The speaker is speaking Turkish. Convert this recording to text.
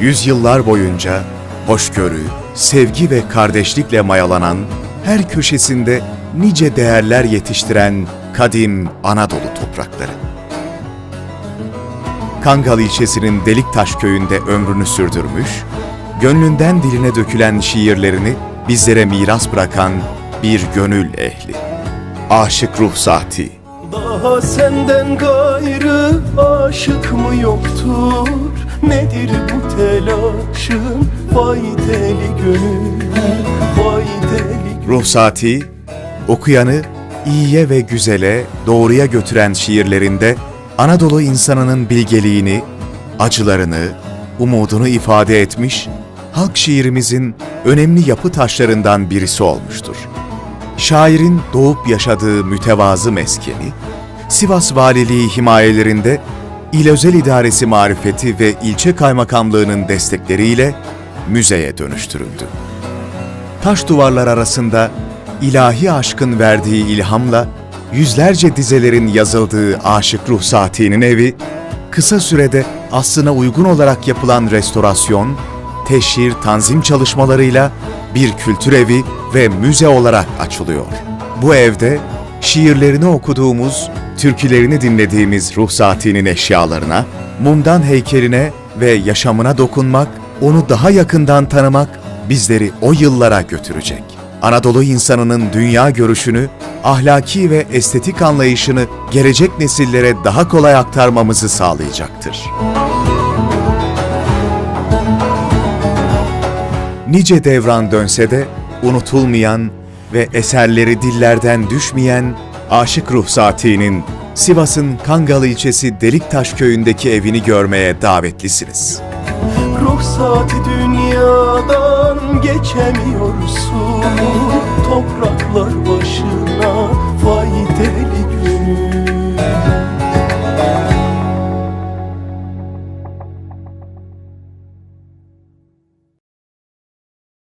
Yüzyıllar boyunca hoşgörü, sevgi ve kardeşlikle mayalanan, her köşesinde nice değerler yetiştiren kadim Anadolu toprakları. Kangal ilçesinin Deliktaş köyünde ömrünü sürdürmüş, gönlünden diline dökülen şiirlerini bizlere miras bırakan bir gönül ehli. Aşık Ruhsati Daha senden gayrı aşık mı yoktur? Nedir bu telaşın? Vay deli gönül, vay deli Ruhsati, okuyanı iyiye ve güzele, doğruya götüren şiirlerinde Anadolu insanının bilgeliğini, acılarını, umudunu ifade etmiş, halk şiirimizin önemli yapı taşlarından birisi olmuştur. Şairin doğup yaşadığı mütevazı meskeni, Sivas Valiliği himayelerinde İl Özel İdaresi Marifeti ve ilçe kaymakamlığının destekleriyle müzeye dönüştürüldü taş duvarlar arasında ilahi aşkın verdiği ilhamla yüzlerce dizelerin yazıldığı Aşık Ruhsati'nin evi, kısa sürede aslına uygun olarak yapılan restorasyon, teşhir, tanzim çalışmalarıyla bir kültür evi ve müze olarak açılıyor. Bu evde şiirlerini okuduğumuz, türkülerini dinlediğimiz Ruhsati'nin eşyalarına, mumdan heykeline ve yaşamına dokunmak, onu daha yakından tanımak bizleri o yıllara götürecek. Anadolu insanının dünya görüşünü, ahlaki ve estetik anlayışını gelecek nesillere daha kolay aktarmamızı sağlayacaktır. Nice devran dönse de unutulmayan ve eserleri dillerden düşmeyen Aşık Ruhsati'nin Sivas'ın Kangal ilçesi Deliktaş köyündeki evini görmeye davetlisiniz. Ruhsat dünyadan geçemiyorsun Topraklar başına faydalı günü